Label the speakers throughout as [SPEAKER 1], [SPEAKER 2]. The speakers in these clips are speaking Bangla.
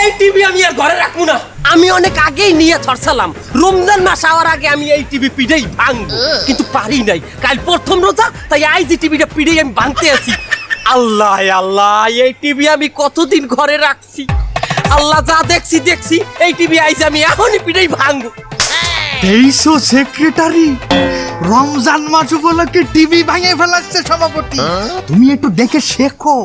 [SPEAKER 1] এই টিভি আমি আর ঘরে রাখব না। আমি অনেক আগেই নিয়ে ছড়ছালাম। রমজান মাস আওয়ার আগে আমি এই টিভি পিড়েই ভাঙবো। কিন্তু পারি নাই। কাল প্রথম রোজা, তাই আই জি টিভিটা পিড়েই আমি ভাঙতে আছি। আল্লাহ আল্লাহ, এই টিভি আমি কতদিন ঘরে রাখছি? আল্লাহ যা দেখছি দেখছি। এই টিভি আইজ আমি এখনই পিড়েই ভাঙবো।
[SPEAKER 2] তেইশো সেক্রেটারি। রমজান মাস উপলক্ষে টিভি ভাঙে ফেলাচ্ছে সভাপতি। তুমি একটু দেখে শেখো।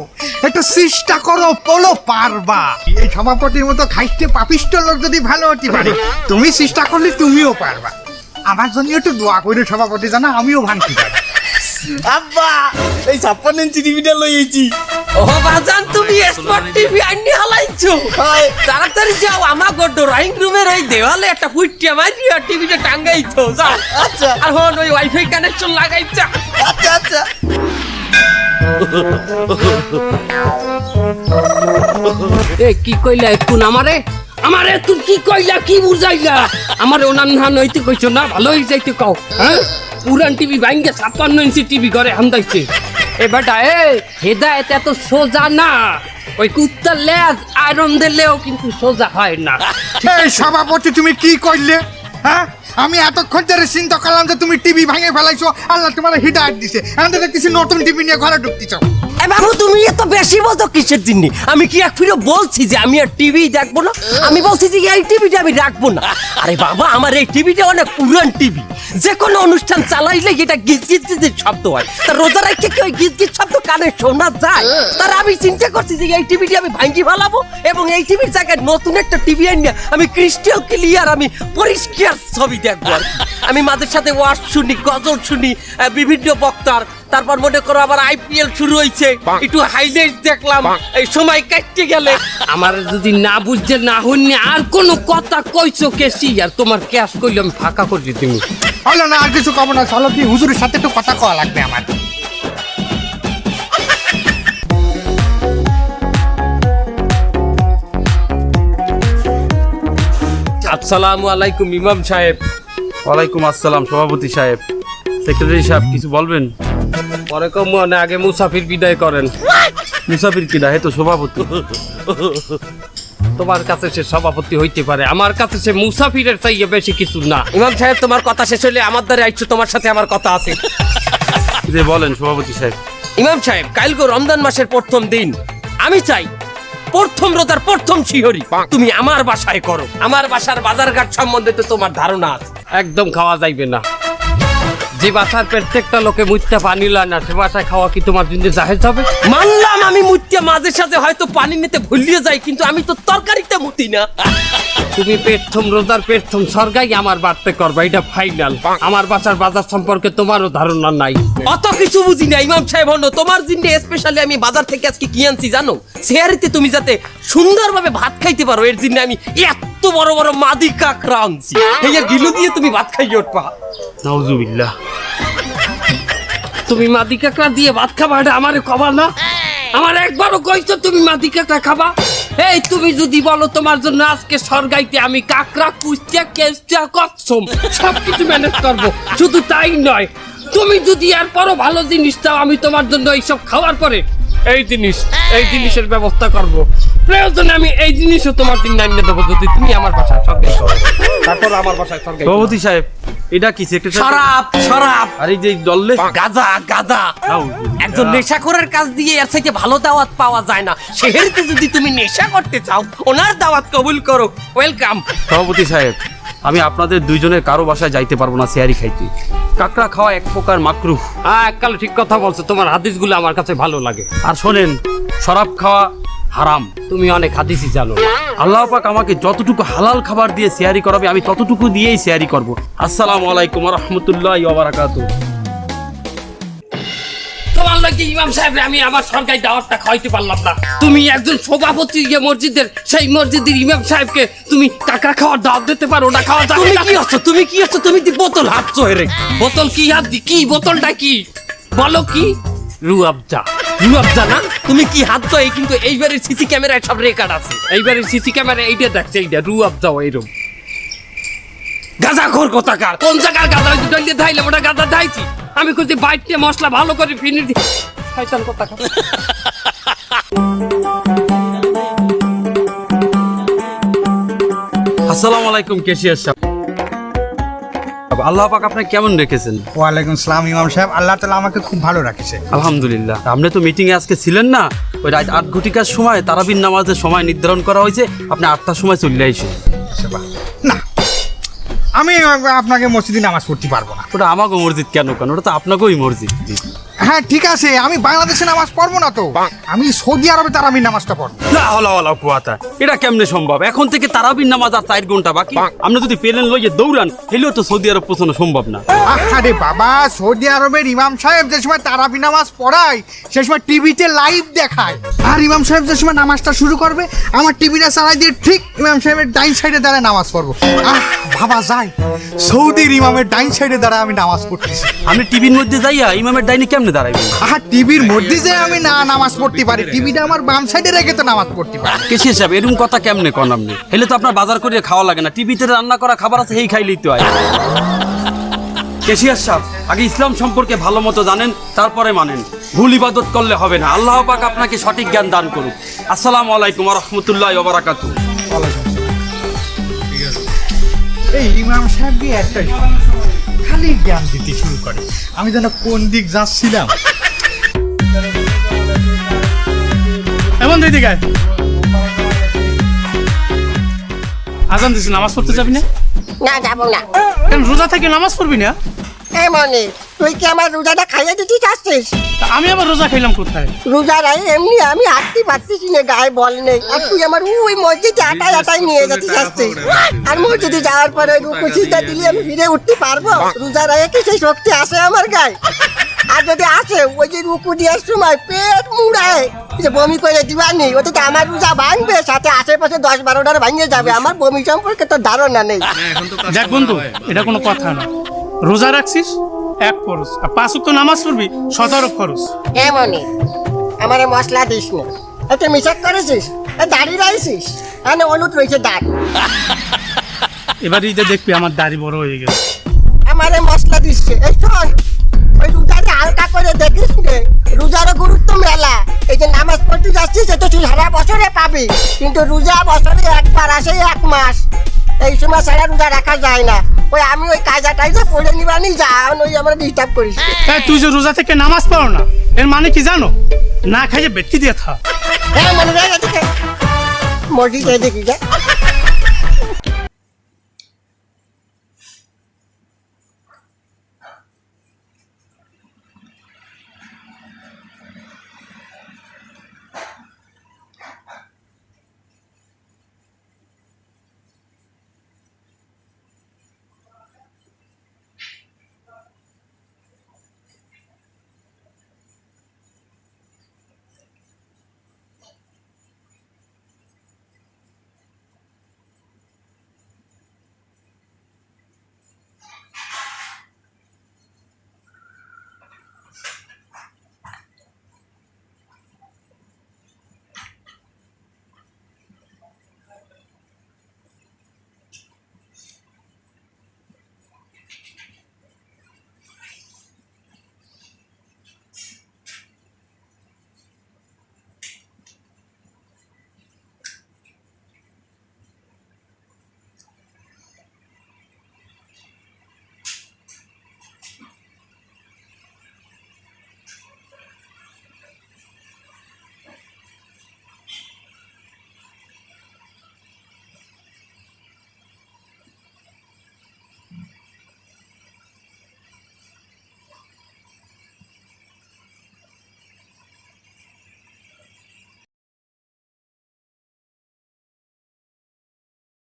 [SPEAKER 2] একটু চেষ্টা করো পোলো পারবা। এই সভাপতির মতো খাইতে পাপিষ্ট লোক যদি ভালো হতে পারে তুমি চেষ্টা করলে তুমিও পারবা। আমার জন্য একটু দোয়া করে সভাপতি জানা আমিও ভাঙতে পারি।
[SPEAKER 3] আব্বা এই ছাপ্পান্ন ইঞ্চি টিভিটা লইয়েছি
[SPEAKER 1] ও বাজান তুমি স্মার্ট টিভি আইনি হালাইছো। তাড়াতাড়ি যাও আমার ড্রয়িং রুমের ওই দেওয়ালে একটা ফুটিয়া মারিয়া টিভিটা টাঙ্গাইছো যাও
[SPEAKER 3] আচ্ছা।
[SPEAKER 1] আর হন ওই ওয়াইফাই কানেকশন লাগাইছা।
[SPEAKER 3] আচ্ছা আচ্ছা।
[SPEAKER 4] এ কি কইলা একটু আমারে? আমারে তুমি কি কইলা কি বুঝাইলা? আমার ওনার না নইতে কইছো না ভালো যাইতে কও হ্যাঁ? পুরান টিভি ভাঙ্গে ছাপ্পান্ন ইঞ্চি টিভি ঘরে হান্দাইছে এ বেটা, এ, হেদায়েত এত সোজা না। ওই কুত্তার লেজ আয়রন দিলেও কিন্তু সোজা হয় না।
[SPEAKER 2] এই সভাপতি, তুমি কি করলে হ্যাঁ? আমি এতক্ষণ ধরে চিন্তা করলাম যে তুমি টিভি ভাঙে ফেলাইছো। আল্লাহ তোমার হিদায়ত দিছে। আমাদের কিছু নতুন টিভি নিয়ে ঘরে ঢুকতেছ
[SPEAKER 1] এ বাবু, তুমি এত বেশি বলতো কিসের জন্য? আমি কি এক ফিরে বলছি যে আমি আর টিভি দেখব না? আমি বলছি যে এই টিভিটা আমি রাখব না। আরে বাবা, আমার এই টিভিটা অনেক পুরান টিভি। যে কোনো অনুষ্ঠান চালাইলে এটা গিজ গিজ শব্দ হয়। তা রোজা রাখতে কি ওই গিজ গিজ শব্দ কানে শোনা যায়? তার আমি চিন্তা করছি যে এই টিভিটি আমি ভাঙ্গি ফেলাবো এবং এই টিভির জায়গায় নতুন একটা টিভি আনিয়ে আমি ক্রিস্টাল ক্লিয়ার, আমি পরিষ্কার ছবি দেখব আমি মাঝে সাথে ওয়াশ শুনি, গজল শুনি বিভিন্ন বক্তার তারপর মনে করো আবার আইপিএল শুরু হয়েছে একটু হাইলাইট দেখলাম। এই সময় কাটতে গেলে।
[SPEAKER 4] আমার যদি না বুঝতে না হইনি আর কোনো কথা কইছো কেসি আর তোমার ক্যাশ কইলে আমি ফাঁকা করছি তুমি
[SPEAKER 2] হলো না আর কিছু কব না চলো কি হুজুরের সাথে একটু কথা কওয়া লাগবে আমার।
[SPEAKER 1] আসসালামু আলাইকুম ইমাম সাহেব।
[SPEAKER 5] ওয়ালাইকুম আসসালাম সভাপতি সাহেব। সেক্রেটারি সাহেব কিছু বলবেন?
[SPEAKER 4] পরে কম মনে আগে মুসাফির বিদায় করেন।
[SPEAKER 5] মুসাফির কিনা হে তো সভাপতি।
[SPEAKER 4] তোমার কাছে সে সভাপতি হইতে পারে আমার কাছে সে মুসাফিরের চাইয়ে বেশি কিছু না।
[SPEAKER 1] ইমাম সাহেব তোমার কথা শেষ হলে আমার দ্বারা আইছো তোমার সাথে আমার কথা আছে।
[SPEAKER 5] যে বলেন সভাপতি সাহেব।
[SPEAKER 1] ইমাম সাহেব কালকে রমজান মাসের প্রথম দিন আমি চাই প্রথম রোজার প্রথম শিহরি তুমি আমার বাসায় করো। আমার বাসার বাজারঘাট সম্বন্ধে তো তোমার ধারণা আছে।
[SPEAKER 4] একদম খাওয়া যাইবে না। যে বাসার প্রত্যেকটা লোকে মুইতে পানি লয় না সে বাসায় খাওয়া কি তোমার জন্য জাহেজ হবে?
[SPEAKER 1] মানলাম আমি মুত্যা মাঝে সাথে হয়তো পানি নিতে ভুলিয়ে যাই কিন্তু আমি তো তরকারিতে মুতি না।
[SPEAKER 4] তুমি পেটথম রোজার পেটথম সরগাই আমার বাড়তে করবা এটা ফাইনাল আমার বাসার বাজার সম্পর্কে তোমারও ধারণা নাই।
[SPEAKER 1] অত কিছু বুঝি না ইমাম সাহেব হলো তোমার জন্য স্পেশালি আমি বাজার থেকে আজকে কি আনছি জানো? সেহারিতে তুমি যাতে সুন্দরভাবে ভাত খাইতে পারো এর জন্য আমি এত বড় বড় মাদি কাকড়া আনছি এই গিলু দিয়ে তুমি ভাত খাইয়ে উঠবা।
[SPEAKER 5] নাউজুবিল্লাহ।
[SPEAKER 4] তুমি মাদি কাঁকড়া দিয়ে ভাত খাবা এটা আমারে কবা না? আমার একবারও কইছো তুমি মাদি কাঁকড়া খাবা? এই তুমি যদি বলো তোমার জন্য আজকে সরগাইতে আমি কাঁকড়া কুস্তিয়া কেস্তিয়া কচ্ছম সব কিছু ম্যানেজ করব। শুধু তাই নয় তুমি যদি আর পরও ভালো জিনিস চাও আমি তোমার জন্য এইসব খাওয়ার পরে এই জিনিস এই জিনিসের ব্যবস্থা করব। প্রয়োজনে আমি এই জিনিসও তোমার দিন আনিয়ে দেবো যদি তুমি আমার বাসায় করো তারপর আমার বাসায়।
[SPEAKER 5] সভাপতি সাহেব এটা কি সেক্রেটারি
[SPEAKER 1] শরাব শরাব।
[SPEAKER 5] আর এই যে দললে
[SPEAKER 1] গাজা গাজা। একজন নেশাখোরের কাজ দিয়ে এর থেকে ভালো দাওয়াত পাওয়া যায় না। সেহেরিতে যদি তুমি নেশা করতে চাও ওনার দাওয়াত কবুল করো। ওয়েলকাম
[SPEAKER 5] সভাপতি সাহেব আমি আপনাদের দুইজনের কারও বাসায় যাইতে পারব না সেয়ারি খাইতে। কাঁকড়া খাওয়া এক প্রকার মাকরু
[SPEAKER 4] হ্যাঁ এককালে ঠিক কথা বলছো তোমার হাদিসগুলো আমার কাছে ভালো লাগে।
[SPEAKER 5] আর শোনেন শরাব খাওয়া হারাম।
[SPEAKER 4] তুমি অনেক হাদিসই জানো।
[SPEAKER 5] আল্লাহ পাক আমাকে যতটুকু হালাল খাবার দিয়ে শেয়ারি করাবে আমি ততটুকু দিয়েই শেয়ারি করব। আসসালামু আলাইকুম রহমতুল্লাহ বারাকাতু
[SPEAKER 4] তোমার লাগে ইমাম সাহেব আমি আমার সরকারি দাওয়াতটা খাইতে পারলাম না। তুমি একজন সভাপতি মসজিদের সেই মসজিদের ইমাম সাহেবকে তুমি কাকড়া খাওয়ার দাওয়াত দিতে পারো না খাওয়া
[SPEAKER 1] তুমি কি হচ্ছ তুমি কি হচ্ছ তুমি বোতল হাঁটছো হেরে।
[SPEAKER 4] বোতল কি হাত কি বোতলটা কি? বলো কি? রু আবজা
[SPEAKER 1] রুয়াবজা না? তুমি কি হাঁটছো? এই কিন্তু এইবারের সিসি ক্যামেরায় সব রেকর্ড আছে।
[SPEAKER 4] এইবারে সিসি ক্যামেরা এইটা দেখছে এইটা রু আবজা এইরকম।
[SPEAKER 1] গাজা খোর কোথাকার?
[SPEAKER 4] কোন জায়গার গাদা হইছে দইলে ধাইলে ওটা গাদা ধাইছি। আমি খুঁজছি বাইটে মশলা ভালো করে ফিনিয়ে দিই শয়তান কথা
[SPEAKER 5] আসসালামু আলাইকুম কেশিয়ার সাহেব। আল্লাহ পাক আপনাকে কেমন রেখেছেন?
[SPEAKER 2] ওয়ালাইকুম সালাম ইমাম সাহেব। আল্লাহ তালা আমাকে খুব ভালো রাখেছে।
[SPEAKER 5] আলহামদুলিল্লাহ। আপনি তো মিটিংয়ে আজকে ছিলেন না? ওই রাত আট ঘটিকার সময় তারাবিন নামাজের সময় নির্ধারণ করা হয়েছে। আপনি আটটার সময় চলে আসেন।
[SPEAKER 2] আচ্ছা, না আমি আপনাকে মসজিদে নামাজ পড়তে পারব না।
[SPEAKER 5] ওটা আমাকে মসজিদ কেন? কেন? ওটা তো আপনাকেই মসজিদ।
[SPEAKER 2] হ্যাঁ ঠিক আছে আমি বাংলাদেশে নামাজ পড়ব না তো। আমি সৌদি আরবে তার আমি নামাজটা পড়ব।
[SPEAKER 5] না হলা হলা কুয়াতা। এটা কেমনে সম্ভব? এখন থেকে তারাবির নামাজ আর চার ঘণ্টা বাকি। আপনি যদি পেলেন লইয়ে দৌড়ান হেলেও তো সৌদি আরব পৌঁছানো সম্ভব না।
[SPEAKER 2] আরে বাবা সৌদি আরবের ইমাম সাহেব যে সময় তারাবি নামাজ পড়ায় সে সময় টিভিতে লাইভ দেখায়। আর ইমাম সাহেব যে সময় নামাজটা শুরু করবে আমার টিভিটা চালাই দিয়ে ঠিক ইমাম সাহেবের ডাইন সাইডে দাঁড়ায় নামাজ পড়ব। আহ ভাবা যায় সৌদির ইমামের ডাইন সাইডে দাঁড়ায় আমি নামাজ পড়তেছি।
[SPEAKER 5] আপনি টিভির মধ্যে যাইয়া ইমামের ডাইনি কেমনে দাঁড়াইবেন
[SPEAKER 2] আহা টিভির মধ্যে যে আমি না নামাজ পড়তে পারি টিভিটা আমার বাম সাইডে রেখে তো নামাজ পড়তে পারি।
[SPEAKER 5] কেশি সাহেব এরকম কথা কেমনে কন আপনি? হেলে তো আপনার বাজার করে খাওয়া লাগে না। টিভিতে রান্না করা খাবার আছে সেই খাইলেই তো হয়। কেশিয়ার সাহেব আগে ইসলাম সম্পর্কে ভালো মতো জানেন তারপরে মানেন। ভুল ইবাদত করলে হবে না। আল্লাহ পাক আপনাকে সঠিক জ্ঞান দান করুক। আসসালামু আলাইকুম রহমতুল্লাহ ওবরাকাতু
[SPEAKER 2] এই ইমাম সাহেব একটা খালি জ্ঞান দিতে শুরু করে। আমি যেন কোন দিক যাচ্ছিলাম?
[SPEAKER 6] এমন দুই দিকে আজান দিছি নামাজ পড়তে যাবি না?
[SPEAKER 7] না যাব না।
[SPEAKER 6] কেন রোজা থেকে নামাজ পড়বি না?
[SPEAKER 7] এমনই তুই কি আমার রোজাটা খাইয়ে দিতে চাচ্ছিস?
[SPEAKER 6] তা আমি আবার রোজা খাইলাম কোথায়?
[SPEAKER 7] রোজা রাই এমনি আমি হাঁটতে পারতেছি না গায়ে বল নেই। আর তুই আমার ওই মসজিদে আটাই আটাই নিয়ে যেতে চাচ্ছিস আর মসজিদে যাওয়ার পরে ওই রুকু সিজদা দিলে আমি ফিরে উঠতে পারব। রোজা রাই কি সেই শক্তি আসে আমার গায়ে? আর যদি আসে ওই যে রুকু দেওয়ার সময় পেট মুড়ায়। যে বমি করে দিবানি ওতে তো আমার রোজা ভাঙবে সাথে আশেপাশে দশ বারোটার ভাঙিয়ে যাবে। আমার বমি সম্পর্কে তো ধারণা নেই।
[SPEAKER 6] দেখ বন্ধু এটা কোনো কথা না। রোজা রাখছিস? এক খরচ। আর পাঁচ তো নামাজ পড়বি? সতেরো খরচ।
[SPEAKER 7] এমনই আমারে মশলা দিস না। এতে মিশক করেছিস? দাড়ি রাইছিস? এনে হলুদ রয়েছে দাঁত
[SPEAKER 6] এবার ঈদে দেখবি আমার দাড়ি বড় হয়ে গেছে।
[SPEAKER 7] আমারে মশলা দিচ্ছে এই শোন ওই রোজারে হালকা করে দেখিস রে রোজারও গুরুত্ব মেলা। এই যে নামাজ পড়তে যাচ্ছিস এটা তুই সারা বছরে পাবি। কিন্তু রোজা বছরে একবার আসে এক মাস। এই সময় সারা রোজা রাখা যায় না। ওই আমি ওই কাজা টাইজা পড়ে নিবানি যা ওই আমরা ডিস্টার্ব করিস।
[SPEAKER 6] তাই তুই যে রোজা থেকে নামাজ পড়ো না এর মানে কি জানো? না খাইয়ে বেটকি দিয়ে থা।
[SPEAKER 7] হ্যাঁ মনে হয় এদিকে। দেখি যা।